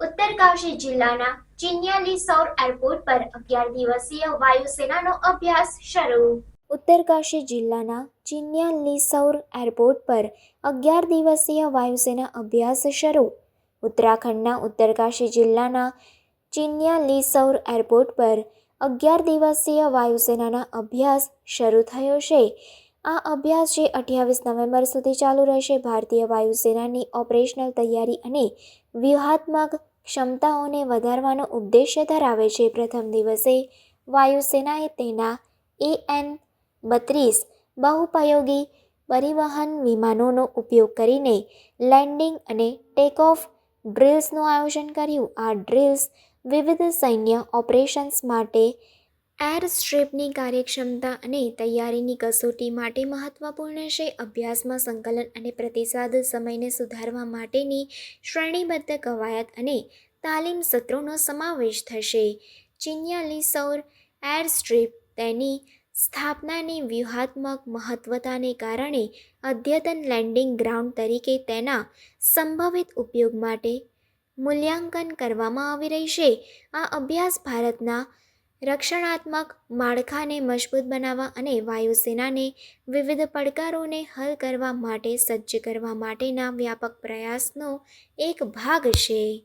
ઉત્તરકાશી જિલ્લાના ચિન્યાલી સૌર એરપોર્ટ પર અગિયાર દિવસીય વાયુસેનાનો અભ્યાસ શરૂ. ઉત્તરકાશી જિલ્લાના ચિન્યાલી સૌર એરપોર્ટ પર અગિયાર દિવસીય વાયુસેના અભ્યાસ શરૂ. ઉત્તરાખંડના ઉત્તરકાશી જિલ્લાના ચિન્યાલી સૌર એરપોર્ટ પર અગિયાર દિવસીય વાયુસેનાના અભ્યાસ શરૂ થયો છે. આ અભ્યાસ જે અઠ્યાવીસ નવેમ્બર સુધી ચાલુ રહેશે, ભારતીય વાયુસેનાની ઓપરેશનલ તૈયારી અને વ્યૂહાત્મક ક્ષમતાઓને વધારવાનો ઉદ્દેશ્ય ધરાવે છે. પ્રથમ દિવસે વાયુસેનાએ તેના એએન બત્રીસ બહુપયોગી પરિવહન વિમાનોનો ઉપયોગ કરીને લેન્ડિંગ અને ટેકઓફ ડ્રિલ્સનું આયોજન કર્યું. આ ડ્રિલ્સ વિવિધ સૈન્ય ઓપરેશન્સ માટે એર સ્ટ્રીપની કાર્યક્ષમતા અને તૈયારીની કસોટી માટે મહત્વપૂર્ણ છે. અભ્યાસમાં સંકલન અને પ્રતિસાદ સમયને સુધારવા માટેની શ્રેણીબદ્ધ કવાયત અને તાલીમ સત્રોનો સમાવેશ થશે. ચિન્યાલી સૌર એર સ્ટ્રીપ તેની સ્થાપનાની વ્યૂહાત્મક મહત્વતાને કારણે અદ્યતન લેન્ડિંગ ગ્રાઉન્ડ તરીકે તેના સંભવિત ઉપયોગ માટે મૂલ્યાંકન કરવામાં આવી રહી છે. આ અભ્યાસ ભારતના રક્ષણાત્મક, માળખાને મજબૂત બનાવવા અને વાયુસેનાને વિવિધ પડકારોને હલ કરવા માટે, સજ્જ કરવા માટેના વ્યાપક પ્રયાસનો એક ભાગ છે.